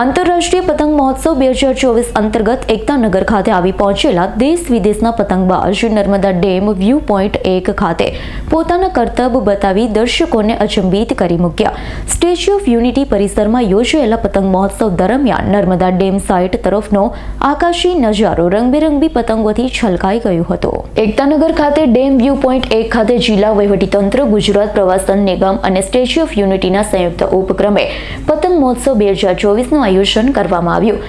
આંતરરાષ્ટ્રીય પતંગ મહોત્સવ બે હજાર ચોવીસ અંતર્ગત એકતાનગર ખાતે આવી પહોંચેલા દેશ વિદેશના પતંગબાજ નર્મદા ડેમ વ્યૂ પોઈન્ટ એક ખાતે પોતાના કરતબ બતાવી દર્શકોને અચંબિત કરી મૂક્યા. સ્ટેચ્યુ ઓફ યુનિટી પરિસરમાં યોજાયેલા પતંગ મહોત્સવ દરમિયાન નર્મદા ડેમ સાઇટ તરફનો આકાશી નજારો રંગબેરંગી પતંગોથી છલકાઈ ગયો હતો. એકતાનગર ખાતે ડેમ વ્યૂ પોઈન્ટ એક ખાતે જિલ્લા વહીવટીતંત્ર, ગુજરાત પ્રવાસન નિગમ અને સ્ટેચ્યુ ઓફ યુનિટીના સંયુક્ત ઉપક્રમે પતંગ મહોત્સવ બે હજાર ચોવીસનું આયોજન કરવામાં આવ્યું.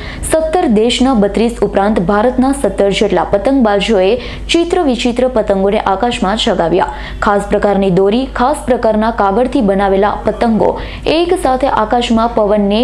સત્તર દેશના બત્રીસ ઉપરાંત ભારતના સત્તર જેટલા પતંગબાજોએ ચિત્ર વિચિત્ર પતંગોને આકાશમાં ચગાવ્યા ખાસ પ્રકારની દોરી, ખાસ પ્રકારના કાગળથી બનાવેલા પતંગો એક સાથે આકાશમાં પવનને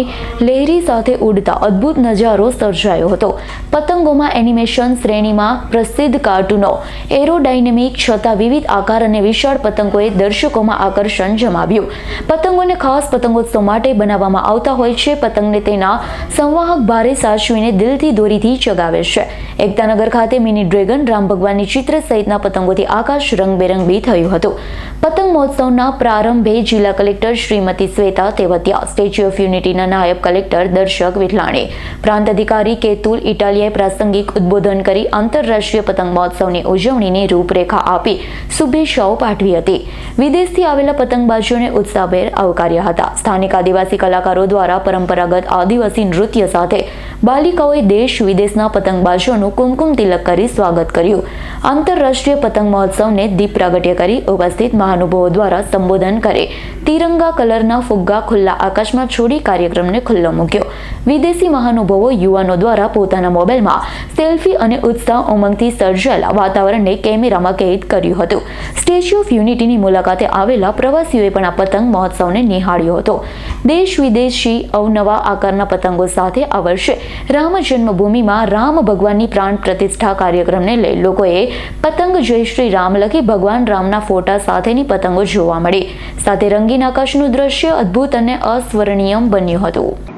લહેરી સાથે ઉડતા અદ્ભુત નજારો સર્જાયો હતો. પતંગોમાં એનિમેશન શ્રેણીમાં પ્રસિદ્ધ કાર્ટૂનો, એરોડાયનેમિક છતાં વિવિધ આકાર અને વિશાળ પતંગોએ દર્શકોમાં આકર્ષણ જમાવ્યું. પતંગોને ખાસ પતંગોત્સવ માટે બનાવવામાં આવતા હોય છે. પતંગને તેના સંવાહક ભારે સાચવીને દિલથી દોરીથી ચગાવે છે. એકતાનગર ખાતે મિની ડ્રેગન રામ ભગવાનની ચિત્ર સહિતના પતંગોથી આકાશ રંગબેરંગી થયું હતું. પતંગ મહોત્સવના પ્રારંભે જિલ્લા collector Shrimati Shweta Tevatia, statue of યુનિટીના નાયબ કલેક્ટર દર્શક વિઠલાણી, પ્રાંત અધિકારી કેતુલ ઇટાલિયાએ પ્રાસંગિક ઉદ્બોધન કરી આંતરરાષ્ટ્રીય પતંગ મહોત્સવની ઉજવણીની રૂપરેખા આપી શુભેચ્છાઓ પાઠવી હતી. વિદેશથી આવેલા પતંગબાજોને ઉત્સાહભેર આવકાર્યા હતા. સ્થાનિક આદિવાસી કલાકારો દ્વારા પરંપરાગત આદિવાસી નૃત્ય સાથે બાલિકાઓએ દેશ વિદેશના પતંગબાજોનું કુમકુમ તિલક કરી સ્વાગત કર્યું. આંતરરાષ્ટ્રીય પતંગ મહોત્સવને દીપ પ્રાગટ્ય કરી ઉપસ્થિત મહાનુભાવો દ્વારા સંબોધન કરે. તિરંગા કલરના ફુગ્ગા ખુલ્લા આકાશમાં છોડી કાર્યક્રમને ખુલ્લો મૂક્યો. વિદેશી મહાનુભાવો યુવાનો દ્વારા પોતાના મોબાઈલમાં સેલ્ફી અને ઉત્સાહ ઉમંગથી સર્જાયેલા વાતાવરણને કેમેરામાં કેદ કર્યું હતું. સ્ટેચ્યુ ઓફ યુનિટીની મુલાકાતે આવેલા પ્રવાસીઓએ પણ આ પતંગ મહોત્સવને નિહાળ્યો હતો. દેશ વિદેશી અવનવા આકારના પતંગો સાથે આ વર્ષે રામ જન્મભૂમિમાં રામ ભગવાનની પ્રાણ પ્રતિષ્ઠા કાર્યક્રમને લઈ લોકોએ પતંગ જય શ્રી રામ લખી ભગવાન રામના ફોટા સાથેની પતંગો જોવા મળી. સાથે રંગીન આકાશનું દ્રશ્ય અદ્ભુત અને અસ્વર્ણીય બન્યું હતું.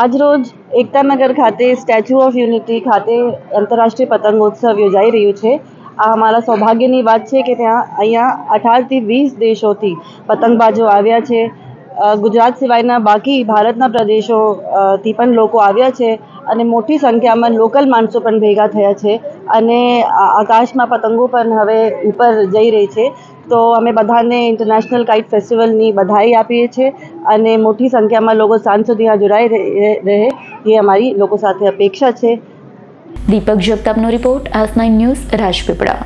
આજરોજ એકતાનગર ખાતે સ્ટેચ્યુ ઓફ યુનિટી ખાતે આંતરરાષ્ટ્રીય પતંગોત્સવ યોજાઈ રહ્યું છે. આ અમારા સૌભાગ્યની વાત છે કે ત્યાં અહીંયા અઢારથી વીસ દેશોથી પતંગબાજો આવ્યા છે. ગુજરાત સિવાયના બાકી ભારતના પ્રદેશોથી પણ લોકો આવ્યા છે અને મોટી સંખ્યામાં લોકલ માણસો પણ ભેગા થયા છે. અને આકાશમાં પતંગો પણ હવે ઉપર જઈ રહી છે. તો અમે બધાને ઇન્ટરનેશનલ કાઇટ ફેસ્ટિવલની બધાઈ આપીએ છીએ અને મોટી સંખ્યામાં લોકો સાંજ સુધી આ જોડાઈ રહે એ અમારી લોકો સાથે અપેક્ષા છે. દીપક જગતાપનો રિપોર્ટ આસ નાઇન ન્યૂઝ રાજપીપળા.